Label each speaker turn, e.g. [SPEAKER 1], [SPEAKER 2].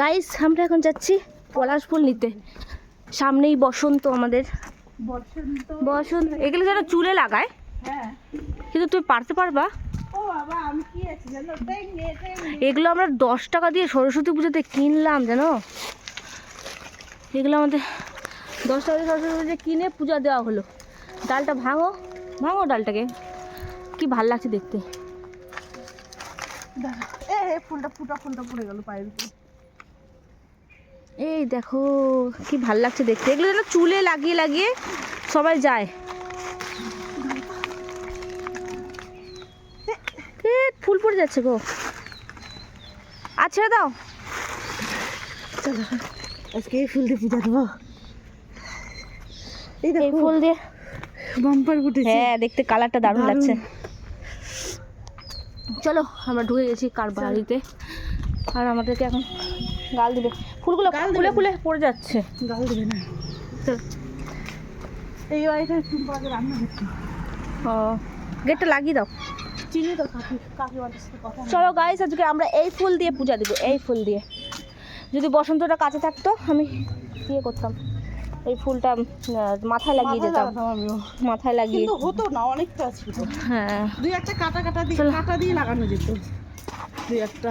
[SPEAKER 1] Guys আমরা এখন যাচ্ছি পলাশ ফুল নিতে। সামনেই বসন্ত আমাদের।
[SPEAKER 2] বসন্ত
[SPEAKER 1] বসন্ত এগুলো যেন চুলে লাগায়।
[SPEAKER 2] হ্যাঁ।
[SPEAKER 1] কিন্তু তুমি পারতে পারবা? এগুলো আমরা দশ টাকা দিয়ে সরস্বতী পুজোতে কিনলাম জানো? এগুলো আমাদের দশ টাকা দিয়ে সরস্বতী পুজোতে কিনে পূজা দেওয়া হলো। ডালটা ভাঙো ভাঙো ডালটাকে। কি ভালো লাগছে দেখতে।
[SPEAKER 2] ফুলটা ফুটা ফুলটা পড়ে গেল পায়ের উপরে।
[SPEAKER 1] এই দেখো কি ভালো লাগছে দেখতে। এগুলো যেন চুলে লাগিয়ে লাগিয়ে সবাই যায়। ফুল পড়ে যাচ্ছে গো। আর ছেড়ে দাও।
[SPEAKER 2] চলো আজকে এই ফুল দিয়ে পূজা দেবো। এই
[SPEAKER 1] ফুল দিয়ে
[SPEAKER 2] বাম্পার ফুটেছে।
[SPEAKER 1] হ্যাঁ দেখতে কালারটা দারুণ
[SPEAKER 2] দারুণ।
[SPEAKER 1] লাগছে। চলো আমরা ঢুকে গেছি কার বাড়িতে আর আমাদেরকে এখন গাল দিবে। ফুলগুলো
[SPEAKER 2] গাল দেবে।
[SPEAKER 1] খুলে পড়ে যাচ্ছে।
[SPEAKER 2] গাল দেবে না। এই পাকে রান্না করতে।
[SPEAKER 1] ও গেটটা লাগিয়ে দাও।
[SPEAKER 2] চিনি তো
[SPEAKER 1] চলো গাইস আজকে আমরা এই ফুল দিয়ে পূজা দিব এই ফুল দিয়ে। যদি বসন্তটা কাছে থাকতো আমি ইয়ে করতাম। এই ফুলটা মাথায় লাগিয়ে যেতাম। মাথায় লাগিয়ে।
[SPEAKER 2] কিন্তু হতো না অনেকটা ছিল।
[SPEAKER 1] হ্যাঁ।
[SPEAKER 2] দুই একটা কাটা কাটা দিয়ে। কাটা দিয়ে লাগানো যেত। দুই একটা।